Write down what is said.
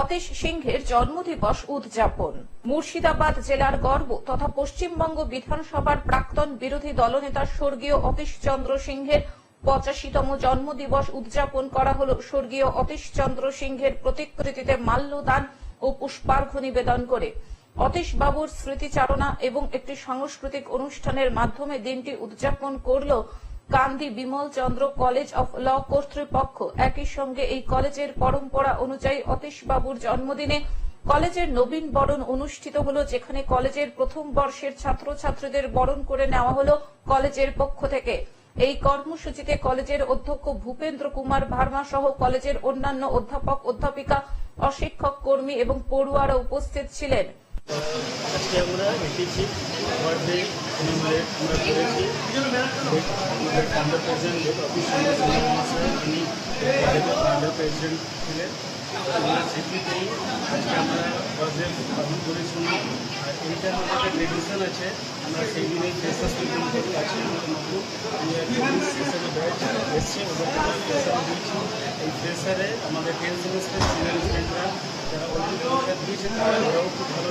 অতীশ সিংহের জন্মদিবস উদযাপন। মুর্শিদাবাদ জেলার গর্ব তথা পশ্চিমবঙ্গ বিধানসভার প্রাক্তন বিরোধী দলনেতা স্বর্গীয় অতীশ চন্দ্র সিংহের পঁচাশিতম জন্মদিবস উদযাপন করা হল। স্বর্গীয় অতীশ চন্দ্র সিংহের প্রতিকৃতিতে মাল্যদান ও পুষ্পার্ঘ্য নিবেদন করে। অতীশ বাবুর স্মৃতিচারণা এবং একটি সাংস্কৃতিক অনুষ্ঠানের মাধ্যমে দিনটি উদযাপন করল Kandi Bimal Chandra college of law কর্তৃপক্ষ একই সঙ্গে এই কলেজের পরম্পরা অনুযায়ী অতীশ বাবুর জন্মদিনে কলেজের নবীন বরণ অনুষ্ঠিত হলো, যেখানে কলেজের প্রথম বর্ষের ছাত্রছাত্রীদের বরণ করে নেওয়া হলো কলেজের পক্ষ থেকে। এই কর্মসূচিতে কলেজের অধ্যক্ষ ভূপেন্দ্র কুমার ভার্মা সহ কলেজের অন্যান্য অধ্যাপক, অধ্যাপিকা, অশিক্ষক, কর্মী এবং পড়ুয়ারা উপস্থিত ছিলেন। আজকে আমরা আমাদের ফাউন্ডার প্রেসিডেন্ট অফিস মহাশয় ফাউন্ডার প্রেসিডেন্ট ছিলেন। আমরা সেক্রেটারি আজকে আমরা বার্থডে পালন করেছি আর এইটার মধ্যে ট্রেডিশন আছে। আমরা সেই দিনে ফ্রেশার্স মিটিং আছে আমাদের হিসেবে এসছে। ওদেরকে ফ্রেশার দিয়েছি। এই ফ্রেশারে আমাদের ওরাও খুব ভালো